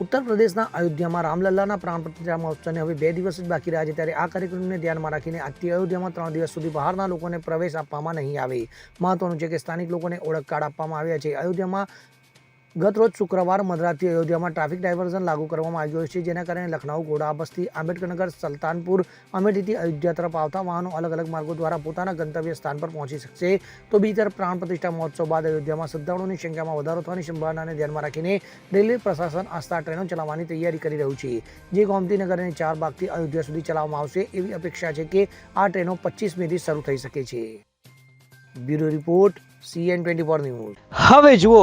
ઉત્તર પ્રદેશના અયોધ્યામાં રામલલ્લાના પ્રાણ પ્રતિષ્ઠા મહોત્સવને હવે બે દિવસ જ બાકી રહ્યા છે ત્યારે આ કાર્યક્રમને ધ્યાનમાં રાખીને આજથી અયોધ્યામાં ત્રણ દિવસ સુધી બહારના લોકોને પ્રવેશ આપવામાં નહીં આવે. મહત્વનું છે કે સ્થાનિક લોકોને ઓળખ કાર્ડ આપવામાં આવ્યા છે. અયોધ્યામાં ગત રોજ શુક્રવાર મધરાતથી અયોધ્યામાં ટ્રાફિક ડાયવર્ઝન લાગુ કરવામાં આવ્યો છે, જેના કારણે લખનઉ ઘોડા બસ્તી, આંબેડકરનગર, સલ્તાનપુર, અમેઠીથી અયોધ્યા તરફ આવતા વાહનો અલગ અલગ માર્ગો દ્વારા પોતાના ગંતવ્ય સ્થાન પર પહોંચી શકશે. તો બીજી તરફ પ્રાણ પ્રતિષ્ઠા મહોત્સવ બાદ અયોધ્યામાં શ્રદ્ધાળુઓની સંખ્યામાં વધારો થવાની સંભાવનાને ધ્યાનમાં રાખીને રેલવે પ્રશાસન આસ્થા ટ્રેનો ચલાવવાની તૈયારી કરી રહ્યું છે. જે ગોમતીનગર અને ચાર ભાગથી અયોધ્યા સુધી ચલાવવામાં આવશે, એવી અપેક્ષા છે કે આ ટ્રેનો પચીસ મેથી શરૂ થઈ શકે છે. Bureau report, CN twenty four news. હવે જુઓ